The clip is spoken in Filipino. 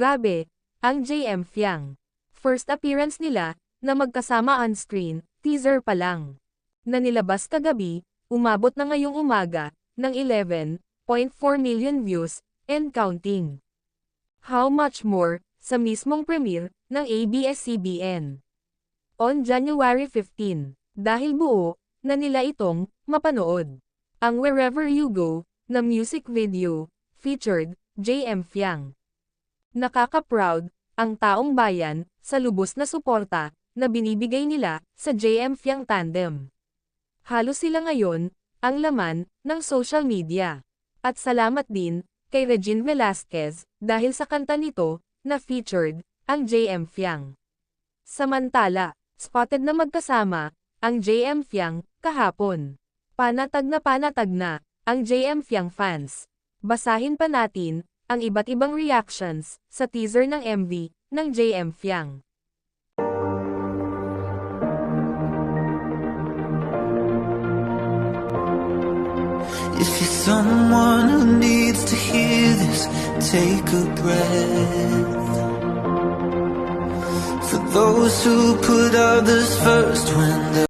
Grabe, ang JM Fiang. First appearance nila, na magkasama on screen, teaser pa lang. Na nilabas kagabi, umabot na ngayong umaga, ng 11.4 million views, and counting. How much more, sa mismong premiere, ng ABS-CBN. On January 15, dahil buo, na nila itong, mapanood. Ang Wherever You Go, na music video, featured, JM Fiang. Nakaka-proud, ang taong bayan, sa lubos na suporta, na binibigay nila, sa JM Fiang Tandem. Halos sila ngayon, ang laman, ng social media. At salamat din, kay Regine Velasquez, dahil sa kanta nito, na featured, ang JM Fiang. Samantala, spotted na magkasama, ang JM Fiang, kahapon. Panatag na panatag na, ang JM Fiang fans. Basahin pa natin, ang iba't ibang reactions, sa teaser ng MV, ng JM Fiang. If you're someone who needs to hear this, take a breath. For those who put others first when they're